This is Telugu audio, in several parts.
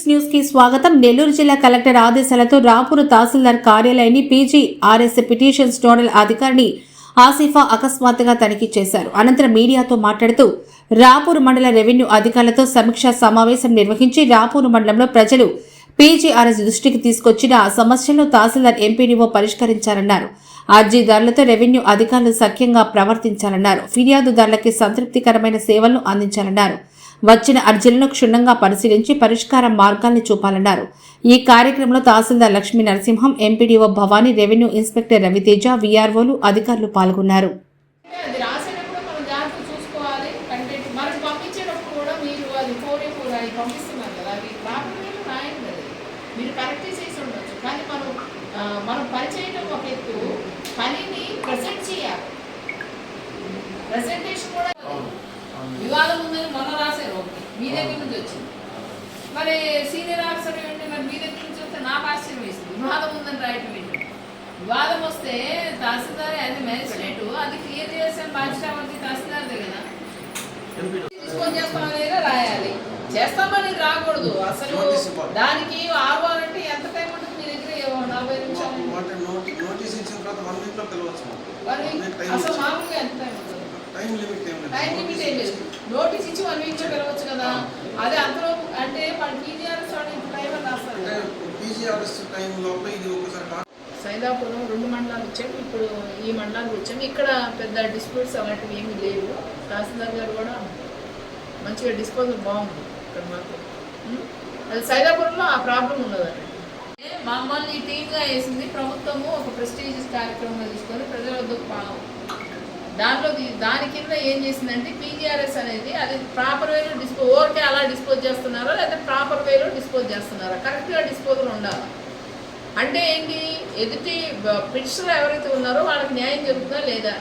సిక్స్ న్యూస్కి స్వాగతం. నెల్లూరు జిల్లా కలెక్టర్ ఆదేశాలతో రాపూరు తహసీల్దార్ కార్యాలయాన్ని పీజీఆర్ఎస్ పిటిషన్స్ నోడల్ అధికారిని ఆసిఫా అకస్మాత్తుగా తనిఖీ చేశారు. అనంతరం మీడియాతో మాట్లాడుతూ రాపూరు మండల రెవెన్యూ అధికారులతో సమీక్షా సమావేశం నిర్వహించి రాపూరు మండలంలో ప్రజలు పీజీఆర్ఎస్ దృష్టికి తీసుకొచ్చిన ఆ సమస్యలను తహసీల్దార్ ఎంపీడీఓ పరిష్కరించారన్నారు అర్జీదారులతో రెవెన్యూ అధికారులు సఖ్యంగా ప్రవర్తించాలన్నారు. ఫిర్యాదుదారులకి సంతృప్తికరమైన సేవలను అందించాలన్నారు. వచ్చిన అర్జీలను క్షుణ్ణంగా పరిశీలించి పరిష్కార మార్గాల్ని చూపాలన్నారు. ఈ కార్యక్రమంలో తహసీల్దార్ Lakshmi Narasimham MPDO Bhavani revenue inspector Raviteja వీఆర్ఓలు అధికారులు పాల్గొన్నారు. మనం ఒక ఎత్తు పనిని ప్రజెంట్ చేయాలి. ప్రజెంటేషన్ కూడా వివాదం ఉందని మొన్న ఒకటి మీ దగ్గర నుంచి వచ్చింది. మరి సీనియర్ ఆఫీసర్ ఏంటి మరి మీ దగ్గర నుంచి వస్తే నాకు ఆశ్చర్యం వేసింది. వివాదం ఉందని రాయటం ఏంటి? వివాదం వస్తే తహసీల్దార్ అది మేజిస్ట్రేట్ అది క్లియర్ చేసే బాధ్యత ఎవరిది తహసీల్దార్దే కదా. తీసుకొని చేస్తామనేది రాయాలి. చేస్తామని రాకూడదు. అసలు. దానికి ఆరు అంటే ఎంత టైం ఉంటుంది మీ దగ్గర? నలభై నిమిషాలు. వన్ వీక్ అసలు మామూలుగా ఎంత టైం? టైం లిమిట్ ఏం లేదు. టైం లిమిట్ ఏం లేదు. నోటీస్ ఇచ్చి వన్ వీక్లో పిలవచ్చు కదా. అదే అంతలో అంటే మన పీజీఆర్ఎస్ వాళ్ళు ఇంత టైం అని రాస్తారు. అంటే కదా. పీజీఆర్ఎస్ టైం లోపల ఇది ఒకసారి కా- సైదాపురం రెండు మండలాలు వచ్చాము ఇప్పుడు ఈ మండలానికి వచ్చాము. ఇక్కడ పెద్ద డిస్ప్యూట్స్ అలాంటివి ఏమీ లేవు. తహసీల్దార్ గారు కూడా మంచిగా డిస్పోజల్ బాగుంది ఇక్కడ మాకు? అది సైదాపురంలో ఆ ప్రాబ్లం ఉన్నదండి. మమ్మల్ని టీమ్గా వేసింది ప్రభుత్వము. ఒక ప్రెస్టీజియస్ కార్యక్రమంగా తీసుకొని ప్రజల వద్దకు పా- దాంట్లో దాని కింద ఏం చేసిందంటే పీజీఆర్ఎస్ అనేది అది ప్రాపర్ వేలో డిస్పో ఓవర్కే అలా డిస్పోజ్ చేస్తున్నారా లేదా ప్రాపర్ వేలో డిస్పోజ్ చేస్తున్నారా? కరెక్ట్గా డిస్పోజల్ ఉండాలి? అంటే ఏంటి? ఎదుటి పిటిషనర్ ఎవరైతే ఉన్నారో వాళ్ళకి న్యాయం జరుగుతుందా లేదా?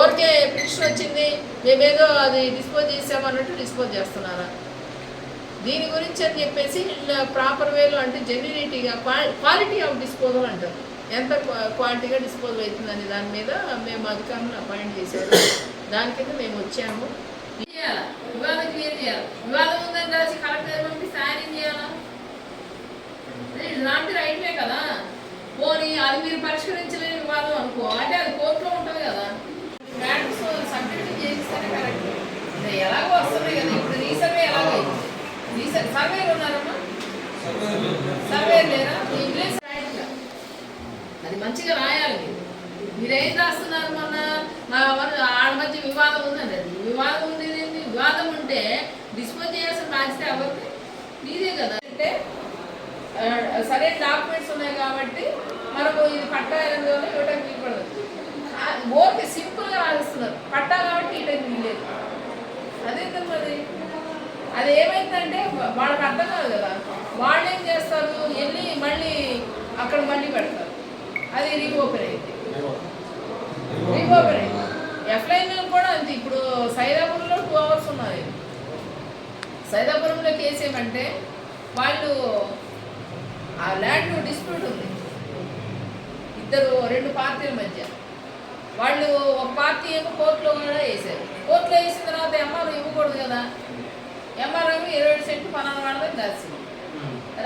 ఊరికే పిటిషన్ వచ్చింది మేమేదో అది డిస్పోజ్ చేసామన్నట్టు డిస్పోజ్ చేస్తున్నారా? దీని గురించి అని చెప్పేసి ప్రాపర్ వేలో అంటే జెన్యునిటీగా క్వాలిటీ ఆఫ్ డిస్పోజల్ అంటారు. ఎంత క్వాలిటీగా డిస్పోజల్ అవుతుందని దాని మీద మేము అధికారులను అపాయింట్ చేశారు. దాని కింద మేము వచ్చాము. చేయాలా వివాదం క్లియర్ చేయాలి? వివాదం ఉందని రాసి కలెక్టర్ పంపిస్తే ఆయన ఏం చేయాలా? ఇలాంటి రైట్లే కదా. పోనీ అది మీరు పరిష్కరించలేని వివాదం అనుకో. అంటే అది కోర్టులో ఉంటుంది కదా. మ్యాటర్స్ సబ్మిట్ చేస్తేనే కరెక్ట్ ఎలాగో వస్తుంది కదా. ఇప్పుడు రీసర్వే ఎలాగో రీసర్ సర్వేలు ఉన్నారమ్మా. సర్వే లేరా? ఈ విలేజ్ మంచిగా రాయాలి. మీరేం రాస్తున్నారు మొన్న? మా ఆడ మధ్య వివాదం ఉందండి. అది వివాదం ఉంది ఏంది? వివాదం ఉంటే డిస్పోజ్ చేయాల్సిన బాధ్యత ఎవరిది? మీదే కదా. అంటే సరే డాక్యుమెంట్స్ ఉన్నాయి కాబట్టి మనకు ఇది పట్టా వల్ల ఇవ్వడానికి ఇవ్వడదు ఓకే సింపుల్గా రాస్తున్నారు. పట్టా కాబట్టి ఇవ్వడానికి వీలేదు అదే మరి? అది ఏమైందంటే వాళ్ళకి అర్థం కాదు కదా. వాళ్ళు ఏం చేస్తారు? వెళ్ళి మళ్ళీ అక్కడ మళ్ళీ పెడతారు. అది రీఓపెన్ అయింది. రీఓపెన్ అయింది. కూడా అంతే. ఇప్పుడు సైదాపురంలో టూ అవర్స్ ఉన్నది. సైదాపురంలో కేసు ఏమంటే వాళ్ళు ఆ ల్యాండ్ డిస్ప్యూట్ ఉంది. ఇద్దరు రెండు పార్టీల మధ్య. వాళ్ళు ఒక పార్టీ ఏమో కోర్టులో కూడా వేసారు కోర్టులో వేసిన తర్వాత ఎంఆర్ ఇవ్వకూడదు కదా. ఎంఆర్ ఏమో ఇరవై సెంట్లు పలానా వాళ్ళని రాసింది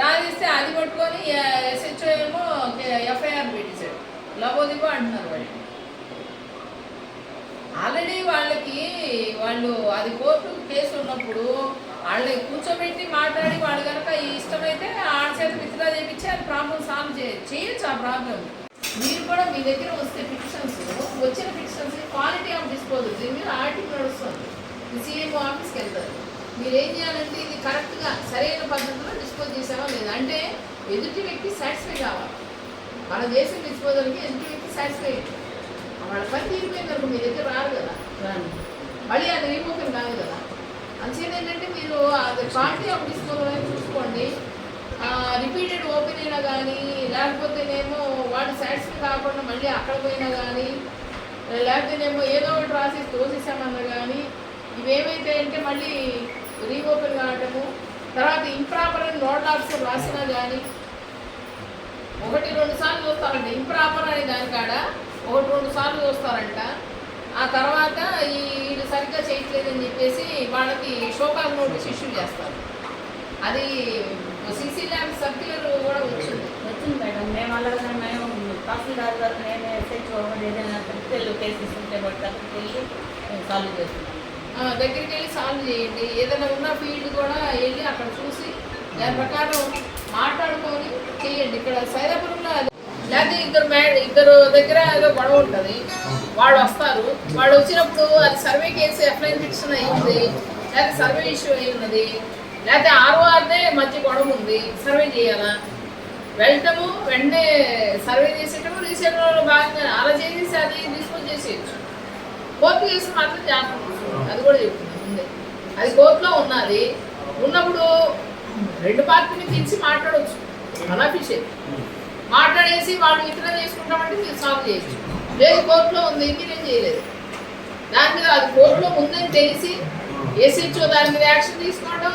రాసిస్తే అది పట్టుకొని ఎస్హెచ్ఓ ఏమో ఎఫ్ఐఆర్ లవోదిబ అంటున్నారు వాళ్ళు. ఆల్రెడీ వాళ్ళకి వాళ్ళు అది కోర్టు కేసు ఉన్నప్పుడు వాళ్ళని కూర్చోబెట్టి మాట్లాడి వాళ్ళు కనుక ఇష్టమైతే ఆడ చేత విత్డ్రా చేయించి అది ప్రాబ్లం సాల్వ్ చే చేయొచ్చు ఆ ప్రాబ్లం మీరు కూడా మీ దగ్గర వస్తే పిటిషన్స్ వచ్చిన పిటిషన్స్ క్వాలిటీ ఆఫ్ డిస్పోజల్ దీని మీద ఆర్టికల్ నడుస్తుంది. సీఎంఓ ఆఫీస్కి వెళ్తారు. మీరు ఏం చేయాలంటే ఇది కరెక్ట్గా సరైన పద్ధతిలో డిస్పోజ్ చేసావా లేదా? అంటే ఎదుటి వ్యక్తి సాటిస్ఫై కావాలి. మన దేశం డిస్పోజల్కి వ్యక్తి సాటిస్ఫై వాళ్ళ పని తీరిపోయింది అనుకో మీ దగ్గర రారు కదా. రాని. మళ్ళీ అది రీమోకన్ కాదు కదా. అంచేది ఏంటంటే మీరు అది క్వాలిటీ ఆఫ్ డిస్పోజల్ అని చూసుకోండి రిపీటెడ్ ఓపెన్ అయినా కానీ లేకపోతేనేమో వాడు సాటిస్ఫై కాకుండా మళ్ళీ అక్కడ పోయినా కానీ లేకపోతేనేమో ఏదో ఒకటి రాసి తోసేసామన్నా కానీ ఇవేమైతే అంటే మళ్ళీ రీఓపెన్ కావటము తర్వాత ఇంప్రాపర్ అని నోట్ ఆఫీసర్ రాసినా కానీ ఒకటి రెండు సార్లు చూస్తారంట ఇంప్రాపర్ అనే దాని కాడ ఒకటి రెండు సార్లు చూస్తారంట. ఆ తర్వాత ఈ వీళ్ళు సరిగ్గా చేయట్లేదని చెప్పేసి వాళ్ళకి షోకాల్ నోటీస్ ఇష్యూ చేస్తారు. అది సిసి ల్యాబ్ సర్క్యులర్ కూడా వచ్చింది. వచ్చింది మేడం. మేము అలాగే మేము తహసీల్దార్ గారు నేను ఎస్హెచ్ఓ ఏదైనా పెళ్ళి కేసెస్ ఉంటే అక్కడికి వెళ్ళి మేము సాల్వ్ చేస్తున్నాం దగ్గరికి వెళ్ళి సాల్వ్ చేయండి. ఏదైనా ఉన్న ఫీల్డ్ కూడా వెళ్ళి అక్కడ చూసి దాని ప్రకారం మాట్లాడుకొని చేయండి. ఇక్కడ సైదాపురంలో అది లేకపోతే ఇద్దరు మే ఇద్దరు దగ్గర ఏదో గొడవ ఉంటుంది. వాళ్ళు వస్తారు. వాళ్ళు వచ్చినప్పుడు అది సర్వే కేసు ఎఫ్ఐఆర్ ఫిక్షన్ అయ్యింది లేకపోతే సర్వే ఇష్యూ అయి ఉన్నది. లేకపోతే ఆర్ఓఆర్దే మధ్య గొడవ ఉంది. సర్వే చేయాలా? వెళ్ళటము వెంటనే సర్వే చేసేటప్పుడు రీసెంట్లో భాగంగా అలా చేసేసి అది డిస్పోజ్ చేసేయచ్చు. కోర్టు కేసు మాత్రం జాగ్రత్త. అది కూడా చెప్తుంది అది కోర్టులో ఉన్నది. ఉన్నప్పుడు రెండు పార్టీని పిలిచి మాట్లాడవచ్చు అన్అఫిషియల్ మాట్లాడేసి వాళ్ళు విత్డ్రా చేసుకుంటామంటే మీరు సాల్వ్ చేయొచ్చు. లేదు కోర్టులో ఉంది మీరేం చేయలేదు. దాని మీద అది కోర్టులో ఉందని తెలిసి ఎస్హెచ్ఓ దాని మీద యాక్షన్ తీసుకోవడం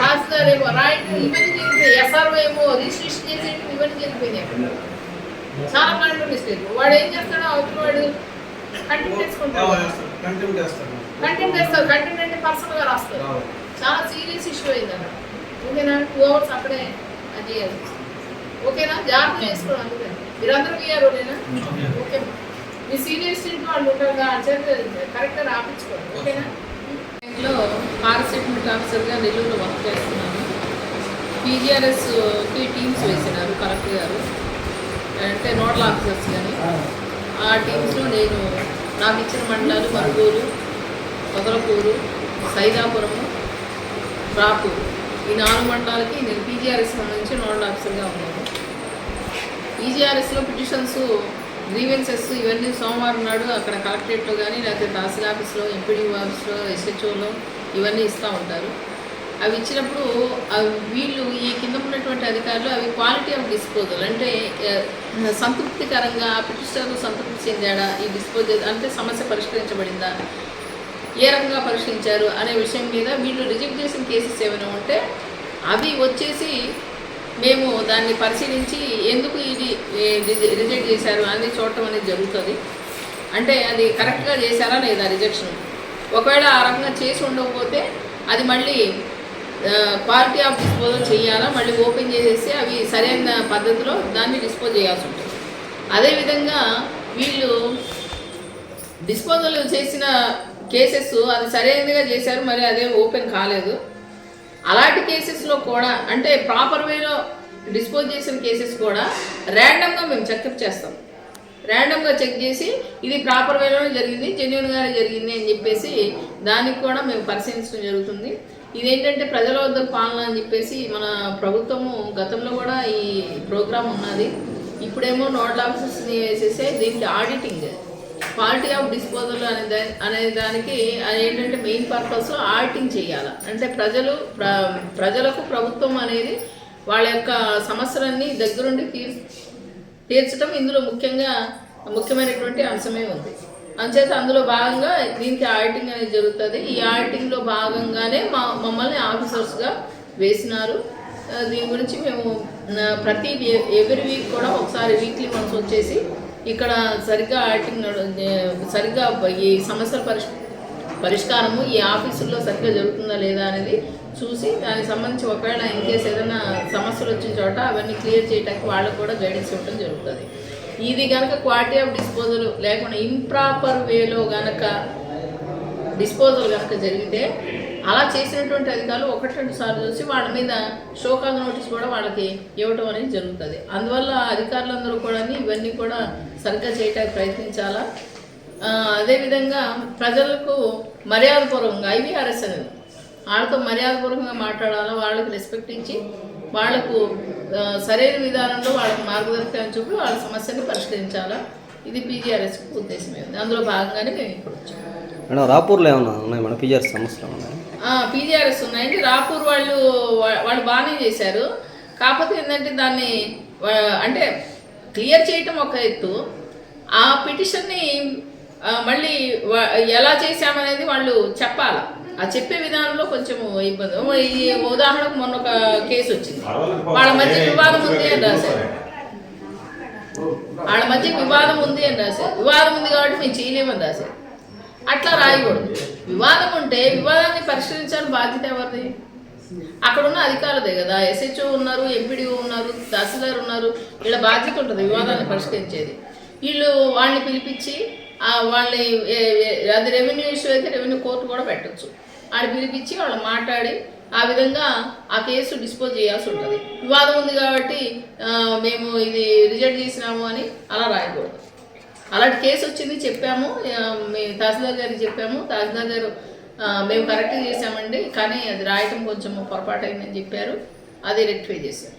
తహసీల్దార్ ఏమో రాయడం ఇవన్నీ జరిగిపోయి ఎస్ఆర్ఓ ఏమో రిజిస్ట్రేషన్ చేసేయడం ఇవన్నీ జరిగిపోయినాయి. చాలా మంది మిస్టేక్ వాడు ఏం చేస్తాడో అవతల వాడు కంటెంట్ చేసుకుంటాడు. కంటెంట్ కంటెంట్ వేస్తారు కంటెంట్ అంటే పర్సనల్గా రాస్తారు చాలా సీరియస్ ఇష్యూ అయింది అక్కడ. ఓకేనా? టూ అవర్స్ అక్కడే అది చేయాలి. ఓకేనా? జాగ్రత్త చేసుకోవడం అందుకే మీరందరూ వీఆర్ ఓకేనా? ఓకే. మీ సీనియర్ స్టూడెంట్ వాళ్ళు ఉంటారు కరెక్ట్గా రాపించుకోండి. ఓకేనా? లో పారాసెటమిక్ ఆఫీసర్గా నెల్లూరులో వర్క్ చేస్తున్నాను పీజీఆర్ఎస్కి uh, టీమ్స్ వేసినారు కలెక్టర్ గారు. అంటే నోడల్ ఆఫీసర్స్ కానీ ఆ టీమ్స్లో నేను నాకు ఇచ్చిన మండలాలు మరుగూరు పొదలకూరు సైదాపురము రాపూరు. ఈ నాలుగు మండలాలకి నేను పీజీఆర్ఎస్ నుంచి నోడల్ ఆఫీసర్గా ఉన్నాను. పీజీఆర్ఎస్లో పిటిషన్స్ గ్రీవెన్సెస్ ఇవన్నీ సోమవారం నాడు అక్కడ కలెక్టరేట్లో కానీ లేకపోతే తహసీల్ ఆఫీస్లో ఎంపీడీ ఆఫీస్లో ఎస్హెచ్ఓలో ఇవన్నీ ఇస్తూ ఉంటారు. అవి ఇచ్చినప్పుడు అవి వీళ్ళు ఈ కింద ఉన్నటువంటి అధికారులు అవి క్వాలిటీ ఆఫ్ డిస్పోజల్ అంటే ఆ, సంతృప్తికరంగా పిటిషనర్ సంతృప్తి చెందాడా ఈ డిస్పోజల్ అంటే సమస్య పరిష్కరించబడిందా? ఏ రకంగా పరిష్కరించారు అనే విషయం మీద వీళ్ళు రిజెక్ట్ చేసిన కేసెస్ ఏమైనా ఉంటే అవి వచ్చేసి మేము దాన్ని పరిశీలించి ఎందుకు ఇది రిజెక్ట్ చేశారు అనేది చూడటం అనేది జరుగుతుంది. అంటే అది కరెక్ట్గా చేశారా లేదా రిజెక్షన్? ఒకవేళ ఆ రకంగా చేసి ఉండకపోతే అది మళ్ళీ క్వాలిటీ ఆఫ్ డిస్పోజల్ చేయాలా? మళ్ళీ ఓపెన్ చేసేసి అవి సరైన పద్ధతిలో దాన్ని డిస్పోజ్ చేయాల్సి ఉంటుంది. అదేవిధంగా వీళ్ళు డిస్పోజల్ చేసిన కేసెస్ అది సరైనదిగా చేశారు మరి అదే ఓపెన్ కాలేదు. అలాంటి కేసెస్లో కూడా అంటే ప్రాపర్ వేలో డిస్పోజ్ చేసిన కేసెస్ కూడా ర్యాండమ్గా మేము చెకప్ చేస్తాం. ర్యాండమ్గా చెక్ చేసి ఇది ప్రాపర్ వేలోనే జరిగింది జెన్యున్గానే జరిగింది అని చెప్పేసి దానికి కూడా మేము పరిశీలించడం జరుగుతుంది. ఇదేంటంటే ప్రజల వద్ద పాలన అని చెప్పేసి మన ప్రభుత్వము గతంలో కూడా ఈ ప్రోగ్రామ్ ఉన్నది. ఇప్పుడేమో నోడల్ ఆఫీసర్స్ని వేసేసే దీనికి ఆడిటింగ్ క్వాలిటీ ఆఫ్ డిస్పోజల్ అనే అనే దానికి ఏంటంటే మెయిన్ పర్పస్ ఆడిటింగ్ చేయాలి. అంటే ప్రజలు ప్ర ప్రజలకు ప్రభుత్వం అనేది వాళ్ళ యొక్క సమస్యలన్నీ దగ్గరుండి తీర్ తీర్చడం ఇందులో ముఖ్యంగా ముఖ్యమైనటువంటి అంశమే ఉంది. అంచేత అందులో భాగంగా దీనికి ఆడిటింగ్ అనేది జరుగుతుంది. ఈ ఆడిటింగ్లో భాగంగానే మా మమ్మల్ని ఆఫీసర్స్గా వేసినారు. దీని గురించి మేము ప్రతి ఎవ్రీ వీక్ కూడా ఒకసారి వీక్లీ వన్స్ వచ్చేసి ఇక్కడ సరిగ్గా ఆడిటింగ్ సరిగ్గా ఈ సమస్యల పరిష్ పరిష్కారము ఈ ఆఫీసుల్లో సరిగ్గా జరుగుతుందా లేదా అనేది చూసి దానికి సంబంధించి ఒకవేళ ఇన్కేస్ ఏదైనా సమస్యలు వచ్చిన చోట అవన్నీ క్లియర్ చేయడానికి వాళ్ళకు కూడా గైడెన్స్ ఇవ్వడం జరుగుతుంది. ఇది కనుక క్వాలిటీ ఆఫ్ డిస్పోజల్ లేకుండా ఇంప్రాపర్ వేలో కనుక డిస్పోజల్ కనుక జరిగితే అలా చేసినటువంటి అధికారులు ఒకటి రెండు సార్లు చూసి వాళ్ళ మీద షోకాజ్ నోటీస్ కూడా వాళ్ళకి ఇవ్వటం అనేది జరుగుతుంది. అందువల్ల అధికారులందరూ కూడా ఇవన్నీ కూడా సరిగ్గా చేయడానికి ప్రయత్నించాలా? అదేవిధంగా ప్రజలకు మర్యాదపూర్వకంగా ఐవీఆర్ఎస్ అనేది వాళ్ళతో మర్యాదపూర్వకంగా మాట్లాడాలా? వాళ్ళకి రెస్పెక్ట్ ఇచ్చి వాళ్ళకు సరైన విధానంలో వాళ్ళకి మార్గదర్శకం చూపి వాళ్ళ సమస్యని పరిష్కరించాలా? ఇది పీజీఆర్ఎస్ ఉద్దేశమే ఉంది అందులో భాగంగానే మేము ఇప్పుడు వచ్చాము. మేడం రాపూర్లో ఏమన్నా ఉన్నాయి మేడం? పిఆర్ సమస్యలు ఉన్నాయి పీజీఆర్ఎస్ ఉన్నాయండి రాపూర్ వాళ్ళు వాళ్ళు బాగానే చేశారు. కాకపోతే ఏంటంటే దాన్ని అంటే క్లియర్ చేయటం ఒక ఎత్తు. ఆ పిటిషన్ని మళ్ళీ ఎలా చేశామనేది వాళ్ళు చెప్పాలి. ఆ చెప్పే విధానంలో కొంచెం ఇబ్బంది. ఈ ఉదాహరణకు మొన్న ఒక కేసు వచ్చింది. వాళ్ళ మధ్య వివాదం ఉంది అని రాశారు. వాళ్ళ మధ్య వివాదం ఉంది అని రాశారు. వివాదం ఉంది కాబట్టి మేము చేయలేమని రాశారు. అట్లా రాయకూడదు. వివాదం ఉంటే వివాదాన్ని పరిష్కరించాలని బాధ్యత ఎవరిది? అక్కడ ఉన్న అధికారులదే కదా. ఎస్హెచ్ఓ ఉన్నారు ఎంపీడీఓ ఉన్నారు తహసీల్దార్ ఉన్నారు. వీళ్ళ బాధ్యత ఉంటుంది వివాదాన్ని పరిష్కరించేది. వీళ్ళు వాళ్ళని పిలిపించి వాళ్ళని అది రెవెన్యూ ఇష్యూ అయితే రెవెన్యూ కోర్టు కూడా పెట్టొచ్చు. ఆడ పిలిపించి వాళ్ళు మాట్లాడి ఆ విధంగా ఆ కేసు డిస్పోజ్ చేయాల్సి ఉంటుంది. వివాదం ఉంది కాబట్టి మేము ఇది రిజెక్ట్ చేసినాము అని అలా రాయకూడదు. అలాంటి కేసు వచ్చింది చెప్పాము. మీ తహసీల్దార్ గారికి చెప్పాము. తహసీల్దార్ గారు మేము కరెక్ట్ చేసామండి కానీ అది రాయటం కొంచెం పొరపాటు అయిందని చెప్పారు. అది రెక్టిఫై చేశారు.